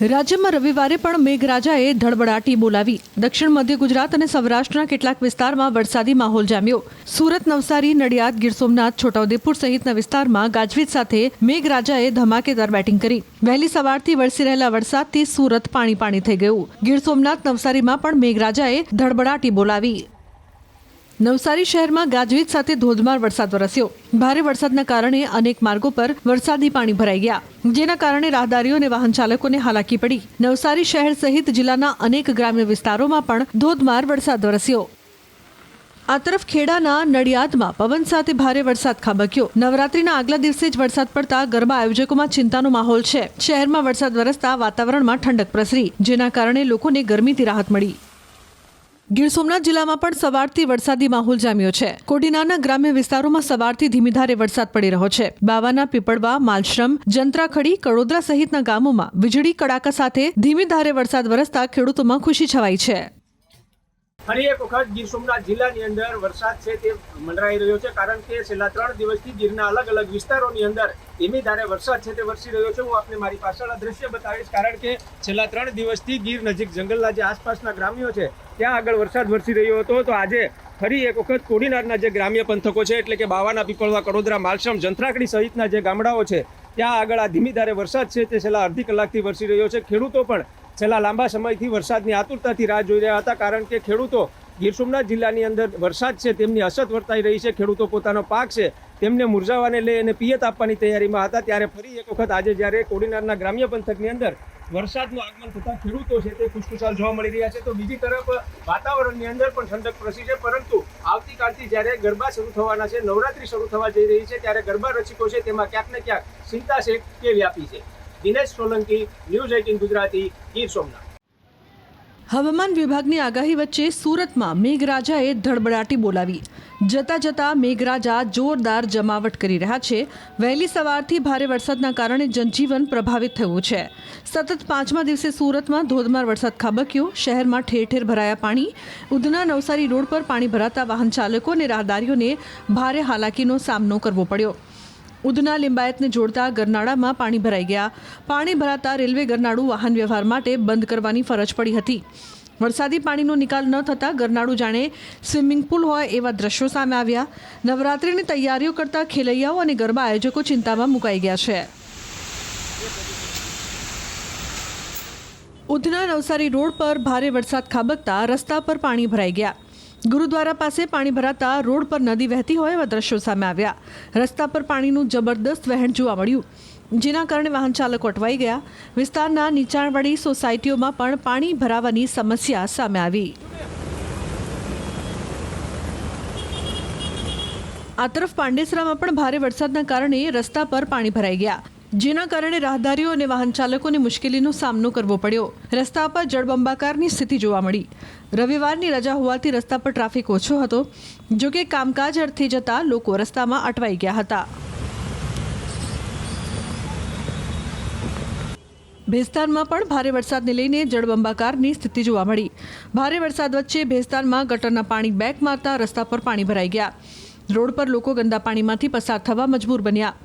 રાજ્યમાં રવિવારે પણ મેઘરાજાએ ધડબડાટી બોલાવી. દક્ષિણ મધ્ય ગુજરાત અને સૌરાષ્ટ્રના કેટલાક વિસ્તારમાં વરસાદી માહોલ જામ્યો. સુરત, નવસારી, નડિયાદ, ગીર સોમનાથ, છોટાઉદેપુર સહિતના વિસ્તારમાં ગાજવીજ સાથે મેઘરાજાએ ધમાકેદાર બેટિંગ કરી. વહેલી સવારથી વરસી રહેલા વરસાદથી સુરત પાણી પાણી થઈ ગયું. ગીર સોમનાથ, નવસારીમાં પણ મેઘરાજાએ ધડબડાટી બોલાવી. નવસારી શહેરમાં ગાજવીજ સાથે ધોધમાર વરસાદ વરસ્યો. ભારે વરસાદના કારણે અનેક માર્ગો પર વરસાદી પાણી ભરાઈ ગયા. જેના કારણે રાહદારીઓ અને વાહન ચાલકોને હાલાકી પડી. નવસારી શહેર સહિત જિલ્લાના અનેક ગ્રામ્ય વિસ્તારોમાં પણ ધોધમાર વરસાદ વરસ્યો. આ તરફ ખેડાના નડિયાદમાં પવન સાથે ભારે વરસાદ ખાબક્યો. નવરાત્રીના આગલા દિવસે જ વરસાદ પડતા ગરબા આયોજકોમાં ચિંતાનો માહોલ છે. શહેરમાં વરસાદ વરસતા વાતાવરણમાં ઠંડક પ્રસરી, જેના કારણે લોકોને ગરમીથી રાહત મળી. ગીર સોમનાથ જિલ્લામાં પણ સવારથી વરસાદી માહોલ જામ્યો છે. કોડીનાના ગ્રામ્ય વિસ્તારોમાં સવારથી ધીમીધારે વરસાદ પડી રહ્યો છે. બાવાના પીપળવા, માલશ્રમ, જંત્રાખડી, કડોદરા સહિતના ગામોમાં વીજળી, કડાકા સાથે ધીમીધારે વરસાદ વરસતા ખેડૂતોમાં ખુશી છવાઈ છે. ફરી એક વખત ગીર સોમનાથ જિલ્લાની અંદર વરસાદ છે તે મંડરાઈ રહ્યો છે કારણ કે છેલ્લા ત્રણ દિવસથી ગીરના અલગ અલગ વિસ્તારોની અંદર ધીમી ધારે વરસાદ છે તે વરસી રહ્યો છે. હું આપને મારી પાછળ દ્રશ્ય બતાવીશ કારણ કે છેલ્લા ત્રણ દિવસથી ગીર નજીક જંગલના જે આસપાસના ગ્રામ્યો છે, ત્યાં આગળ વરસાદ વરસી રહ્યો હતો. તો આજે ફરી એક વખત કોડીનારના જે ગ્રામ્ય પંથકો છે, એટલે કે બાવાના પીપળવા, કડોદરા માલસમ જંત્રાકડી સહિતના જે ગામડાઓ છે, ત્યાં આગળ આ ધીમી ધારે વરસાદ છે તે છેલ્લા અડધી કલાકથી વરસી રહ્યો છે. ખેડૂતો પણ છેલ્લા લાંબા સમયથી વરસાદની આતુરતાથી રાહ જોઈ રહ્યા હતા, કારણ કે ખેડૂતો ગીર સોમનાથ જિલ્લાની અંદર વરસાદ છે, તેમની અસર વર્તાઈ રહી છે, ખેડૂતો પોતાનો પાક છે, તેમને મુરઝાવાને લઈ અને પિયત આપવાની તૈયારીમાં હતા. ત્યારે ફરી એક વખત આજે જ્યારે કોડીનારના ગ્રામ્ય પંથકની અંદર વરસાદનું આગમન થતાં ખેડૂતો છે તે ખુશખુશાલ જોવા મળી રહ્યા છે. તો બીજી તરફ, વાતાવરણની અંદર પણ ઠંડક પ્રસરી છે, પરંતુ આવતીકાલથી જ્યારે ગરબા શરૂ થવાના છે, નવરાત્રી શરૂ થવા જઈ રહી છે, ત્યારે ગરબા રસિકો છે, તેમાં ક્યાંક ને ક્યાંક ચિંતા છે કે વ્યાપી છે. Dinesh Solanki, news eighteen Gujarati, Gir Somnath. હવામાન વિભાગની આગાહી વચ્ચે સુરતમાં મેઘરાજાએ ધડબડાટી બોલાવી. જતા જતા મેઘરાજા જોરદાર જમાવટ કરી રહ્યા છે. વહેલી સવારથી ભારે વરસાદના કારણે જનજીવન પ્રભાવિત થયું છે. સતત પાંચમા દિવસે સુરતમાં ધોધમાર વરસાદ ખાબક્યો. શહેરમાં ઠેર ઠેર ભરાયા પાણી. ઉધના નવસારી રોડ પર પાણી ભરાતા વાહન ચાલકો અને રાહદારીઓને ભારે હાલાકીનો સામનો કરવો પડ્યો. ઉધના લિંબાયતને જોડતા ગરનાળામાં પાણી ભરાઈ ગયા. પાણી ભરાતા રેલવે ગરનાળું વાહન વ્યવહાર માટે બંધ કરવાની ફરજ પડી હતી. વરસાદી પાણીનો નિકાલ ન થતાં ગરનાળું જાણે સ્વિમિંગ પુલ હોય એવા દ્રશ્યો સામે આવ્યા. નવરાત્રિની તૈયારીઓ કરતા ખેલૈયાઓ અને ગરબા આયોજકો ચિંતામાં મુકાઈ ગયા છે. ઉધના નવસારી રોડ પર ભારે વરસાદ ખાબકતા રસ્તા પર પાણી ભરાઈ ગયા. ગુરુદ્વારા પાસે પાણી ભરાતા રોડ પર નદી વહેતી હોય એવા દ્રશ્યો સામે આવ્યા. રસ્તા પર પાણીનું જબરદસ્ત વહેણ જોવા મળ્યું. જેના કારણે વાહન ચાલકો અટવાઈ ગયા. વિસ્તારના નીચાણવાળી સોસાયટીઓમાં પણ પાણી ભરાવાની સમસ્યા સામે આવી. આ તરફ પાંડેસરામાં પણ ભારે વરસાદના કારણે રસ્તા પર પાણી ભરાઈ ગયા. જેના કારણે રાહદારીઓ અને વાહન ચાલકોને મુશ્કેલીનો સામનો કરવો પડ્યો. રસ્તા પર જળબંબાકારની સ્થિતિ જોવા મળી. રવિવારની રજા હોવાથી રસ્તા પર ટ્રાફિક ઓછો હતો જોકે કામકાજ અર્થે જતા લોકો રસ્તામાં અટવાઈ ગયા હતા. ભેસ્તાનમાં પણ ભારે વરસાદને લઈને જળબંબાકારની સ્થિતિ જોવા મળી. ભારે વરસાદ વચ્ચે ભેસ્તાનમાં ગટરના પાણી બેક મારતા રસ્તા પર પાણી ભરાઈ ગયા. રોડ પર લોકો ગંદા પાણીમાંથી પસાર થવા મજબૂર બન્યા,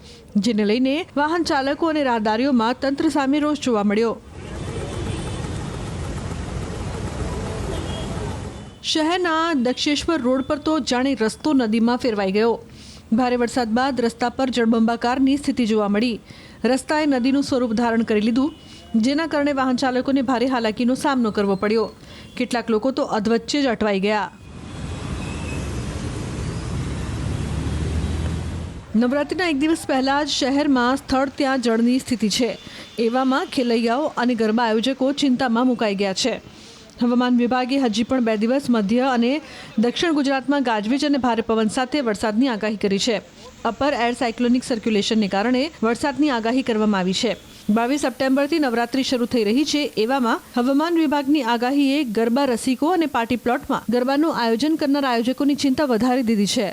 જેને લઈને વાહન ચાલકો અને રાહદારીઓમાં તંત્ર સામે રોષ જોવા મળ્યો. શહેરના દક્ષેશ્વર રોડ પર તો જાણે રસ્તો નદીમાં ફેરવાઈ ગયો. ભારે વરસાદ બાદ રસ્તા પર જળબંબાકારની સ્થિતિ જોવા મળી. રસ્તાએ નદીનું સ્વરૂપ ધારણ કરી લીધું, જેના કારણે વાહન ચાલકોને ભારે હાલાકીનો સામનો કરવો પડ્યો. કેટલાક લોકો તો અધવચ્ચે જ અટવાઈ ગયા. નવરાત્રિના એક દિવસ પહેલાં જ શહેરમાં સ્થળ ત્યાં જળની સ્થિતિ છે. એવામાં ખેલૈયાઓ અને ગરબા આયોજકો ચિંતામાં મુકાઈ ગયા છે. હવામાન વિભાગે હજી પણ બે દિવસ મધ્ય અને દક્ષિણ ગુજરાતમાં ગાજવીજ અને ભારે પવન સાથે વરસાદની આગાહી કરી છે. અપર એર સાયક્લોનિક સર્ક્યુલેશનને કારણે વરસાદની આગાહી કરવામાં આવી છે. બાવીસ સપ્ટેમ્બરથી નવરાત્રી શરૂ થઈ રહી છે. એવામાં હવામાન વિભાગની આગાહીએ ગરબા રસિકો અને પાર્ટી પ્લોટમાં ગરબાનું આયોજન કરનાર આયોજકોની ચિંતા વધારી દીધી છે.